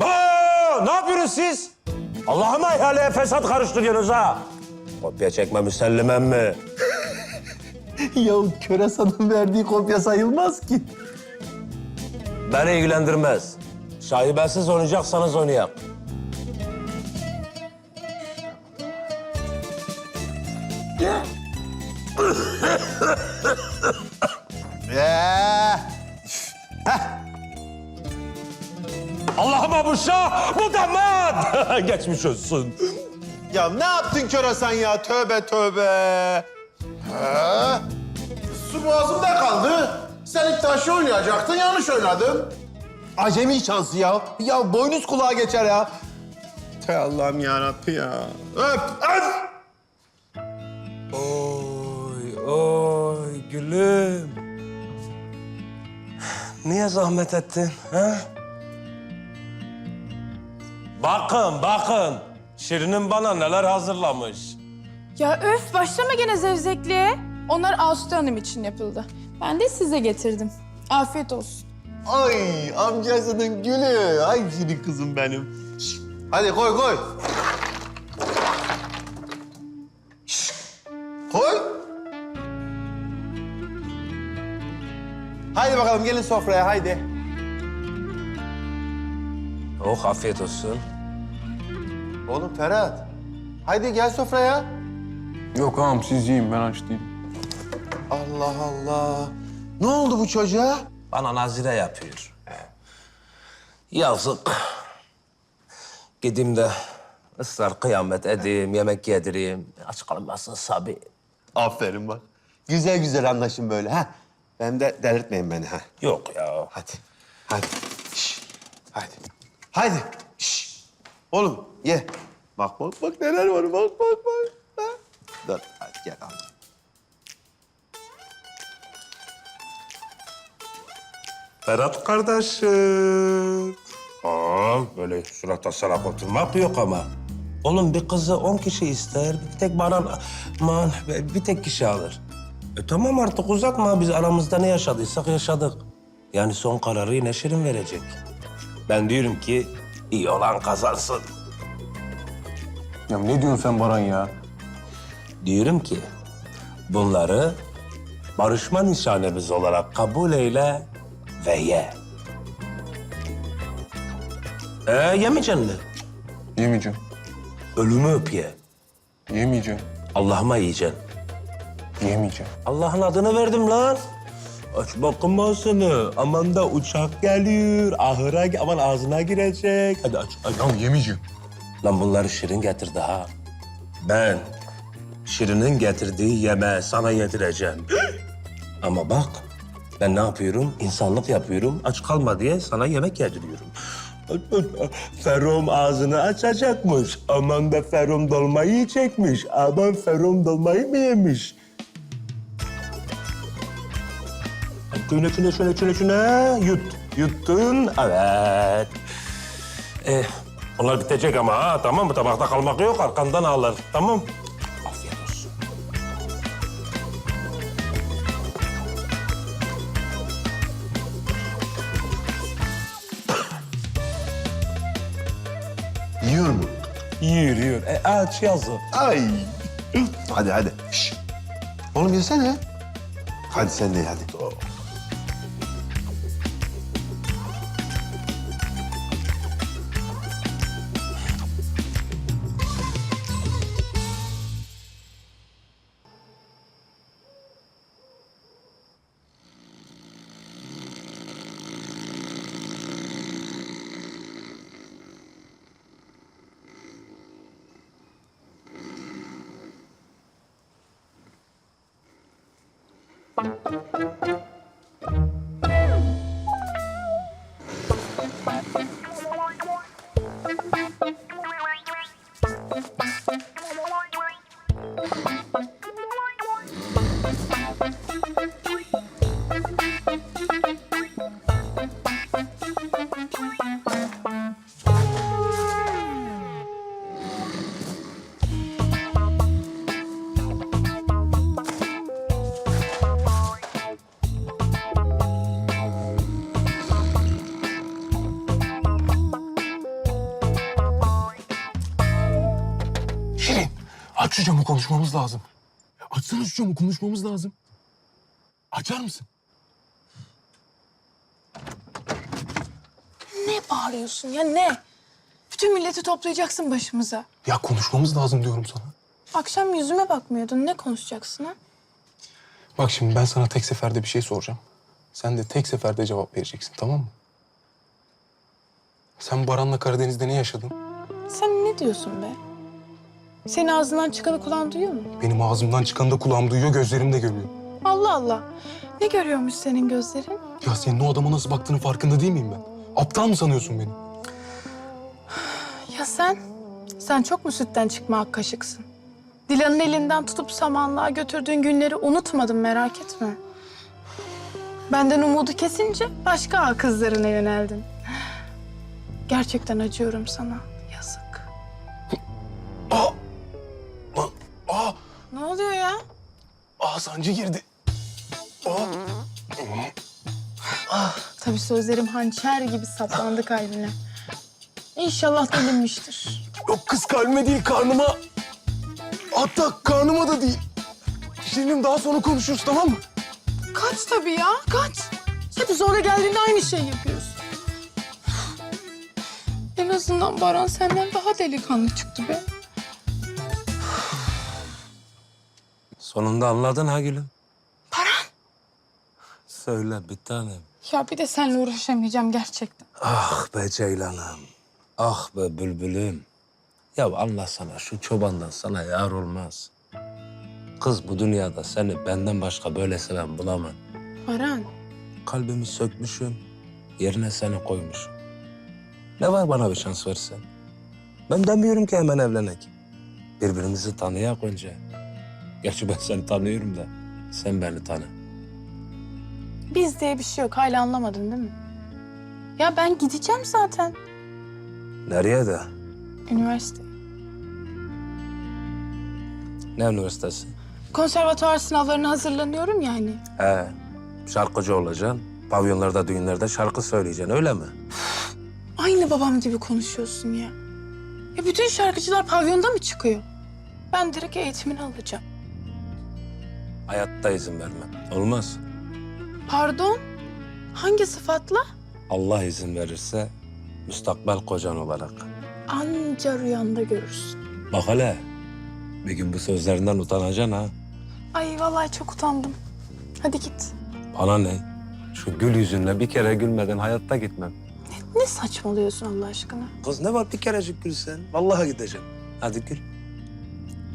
Aa, ne yapıyorsunuz siz? Allah'ıma ihaleye fesat karıştırıyorsunuz ha. Kopya çekme müsellimen mi? ya Köresan'ın verdiği kopya sayılmaz ki. Beni ilgilendirmez. Şaibesiz oynayacaksanız oynayak. Ee, Allah'ıma bu şah, bu damat. Geçmiş olsun. ya ne yaptın Köresan ya? Tövbe tövbe. He? Su boğazımda kaldı. Sen ilk taşı oynayacaktın, yanlış oynadın. Acemi şansı ya. Ya boynuz kulağa geçer ya. Te Allah'ım ya ya. Öp, öp! Oy, oy gülüm. Niye zahmet ettin, ha? Bakın, bakın. Şirin'in bana neler hazırlamış. Ya öf başlama gene zevzekliğe. Onlar Asude Hanım için yapıldı. Ben de size getirdim. Afiyet olsun. Ay amcasının gülü. Ay senin kızım benim. Şş, Hadi koy koy. Şş, Koy. Haydi bakalım gelin sofraya haydi. Oh, afiyet olsun. Oğlum Ferhat. Haydi gel sofraya. Yok ağam siz yiyin ben aç değilim. Allah Allah. Ne oldu bu çocuğa? Bana nazire yapıyor. Yazık. Gideyim de ısrar kıyamet edeyim, yemek yedireyim. Aç kalmasın Sabi. Aferin bak. Güzel güzel anlaşın böyle ha. Ben de delirtmeyin beni ha. Yok ya. Hadi. Hadi. Şş. Hadi. Hadi. Şş. Oğlum ye. Bak bak bak neler var bak bak bak. Ha? Dur hadi gel al. Ferhat kardeşim. Aa, böyle surata sarap oturmak yok ama. Oğlum bir kızı on kişi ister, bir tek bana aman bir tek kişi alır. E tamam artık uzatma. Biz aramızda ne yaşadıysak yaşadık. Yani son kararı yine Şirin verecek. Ben diyorum ki iyi olan kazansın. Ya ne diyorsun sen Baran ya? Diyorum ki bunları barışma nişanemiz olarak kabul eyle ve ye. Ee, yemeyeceksin mi? Yemeyeceğim. Ölümü öp ye. Yemeyeceğim. Allah'ıma yiyeceksin. Yemeyeceğim. Allah'ın adını verdim lan. Aç bakın ağzını. Aman da uçak geliyor. Ahıra, aman ağzına girecek. Hadi aç, aç. Ya yemeyeceğim. Lan bunları Şirin getirdi ha. Ben Şirin'in getirdiği yemeği sana yedireceğim. Ama bak ben ne yapıyorum? İnsanlık yapıyorum. Aç kalma diye sana yemek yediriyorum. Ferom ağzını açacakmış. Aman da Ferom dolmayı yiyecekmiş. Aman Ferom dolmayı mı yemiş? Şöyle şöyle şöyle şöyle şöyle yut. Yuttun. Evet. Eh, onlar bitecek ama ha tamam mı? Tabakta kalmak yok arkandan alır. Tamam. E, aç yazı. Ay. Hadi hadi. Şş. Oğlum yesene. Hadi sen de ye, hadi. Aç şu camı konuşmamız lazım. Açsana şu camı konuşmamız lazım. Açar mısın? Ne bağırıyorsun ya ne? Bütün milleti toplayacaksın başımıza. Ya konuşmamız lazım diyorum sana. Akşam yüzüme bakmıyordun. Ne konuşacaksın ha? Bak şimdi ben sana tek seferde bir şey soracağım. Sen de tek seferde cevap vereceksin tamam mı? Sen Baran'la Karadeniz'de ne yaşadın? Sen ne diyorsun be? Senin ağzından çıkanı kulağın duyuyor mu? Benim ağzımdan çıkanı da kulağım duyuyor, gözlerim de görüyor. Allah Allah. Ne görüyormuş senin gözlerin? Ya senin o adama nasıl baktığının farkında değil miyim ben? Aptal mı sanıyorsun beni? Ya sen? Sen çok mu sütten çıkma ak kaşıksın? Dilan'ın elinden tutup samanlığa götürdüğün günleri unutmadım merak etme. Benden umudu kesince başka kızlarına yöneldin. Gerçekten acıyorum sana. Aa sancı girdi. Aa! Tabii sözlerim hançer gibi saplandı kalbine. İnşallah delinmiştir. Yok kız kalbime değil karnıma. Hatta karnıma da değil. Şirinim daha sonra konuşuruz tamam mı? Kaç tabii ya, kaç. Hep sonra geldiğinde aynı şeyi yapıyorsun. En azından Baran senden daha delikanlı çıktı be. Sonunda anladın ha gülüm. Baran. Söyle bir tanem. Ya bir de seninle uğraşamayacağım gerçekten. Ah be Ceylan'ım. Ah be bülbülüm. Ya anlasana şu çobandan sana yar olmaz. Kız bu dünyada seni benden başka böyle seven bulamam. Baran, Kalbimi sökmüşüm, yerine seni koymuşum. Ne var bana bir şans versen? Ben demiyorum ki hemen evlenek. Birbirimizi tanıyak önce. Gerçi ben seni tanıyorum da sen beni tanı. biz diye bir şey yok. Hala anlamadın değil mi? Ya ben gideceğim zaten. Nereye de? Üniversite. Ne üniversitesi? Konservatuvar sınavlarına hazırlanıyorum yani. He, şarkıcı olacaksın. Pavyonlarda, düğünlerde şarkı söyleyeceksin öyle mi? Aynı babam gibi konuşuyorsun ya. Ya bütün şarkıcılar pavyonda mı çıkıyor? Ben direkt eğitimini alacağım. Hayatta izin vermem. Olmaz. Pardon? Hangi sıfatla? Allah izin verirse müstakbel kocan olarak. Anca rüyanda görürsün. Bak hele, bir gün bu sözlerinden utanacaksın ha. Ay vallahi çok utandım. Hadi git. Bana ne? Şu gül yüzünle bir kere gülmeden hayatta gitmem. Ne saçmalıyorsun Allah aşkına? Kız ne var bir kerecik gülsen? Vallahi gideceğim. Hadi gül.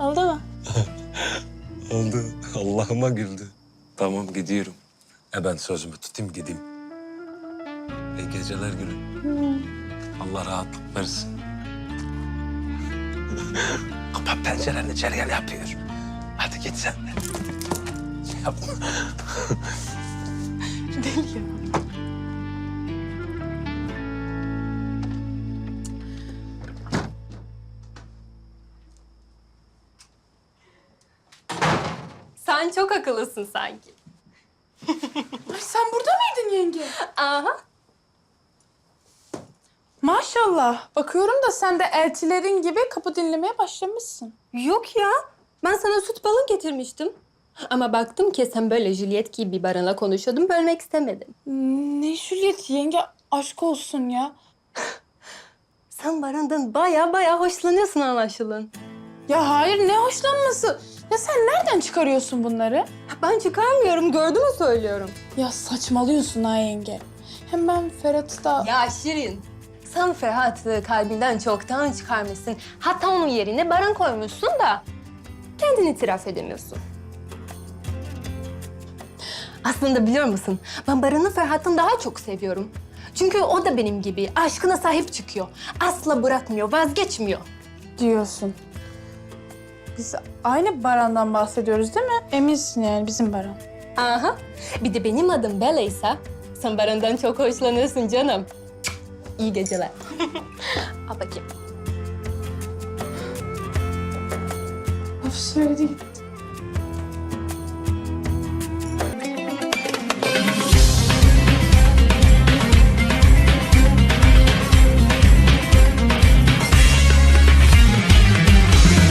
Oldu mu? Oldu. Allah'ıma güldü. Tamam gidiyorum. E ben sözümü tutayım gideyim. İyi geceler gülüm. Allah rahatlık versin. Kapat pencereni içeri gel yapıyor. Hadi git sen de. Yapma. Deli ya. Sen çok akıllısın sanki. Ay sen burada mıydın yenge? Aha. Maşallah. Bakıyorum da sen de eltilerin gibi kapı dinlemeye başlamışsın. Yok ya. Ben sana süt balon getirmiştim. Ama baktım ki sen böyle Juliet gibi bir barana konuşuyordun. Bölmek istemedim. Ne Juliet yenge aşk olsun ya. Sen barandan baya baya hoşlanıyorsun anlaşılan. Ya hayır ne hoşlanması. Ya sen nereden çıkarıyorsun bunları? Ben çıkarmıyorum. Gördün mü söylüyorum. Ya saçmalıyorsun ha yenge. Hem ben Ferhat'ı da... Ya Şirin. Sen Ferhat'ı kalbinden çoktan çıkarmışsın. Hatta onun yerine baran koymuşsun da kendini itiraf edemiyorsun. Aslında biliyor musun? Ben Baran'ı Ferhat'tan daha çok seviyorum. Çünkü o da benim gibi aşkına sahip çıkıyor. Asla bırakmıyor, vazgeçmiyor. diyorsun. Biz aynı Baran'dan bahsediyoruz değil mi? Eminsin yani bizim Baran. Aha. Bir de benim adım Bella ise sen Baran'dan çok hoşlanıyorsun canım. İyi geceler. Al bakayım. Of söyledi gitti.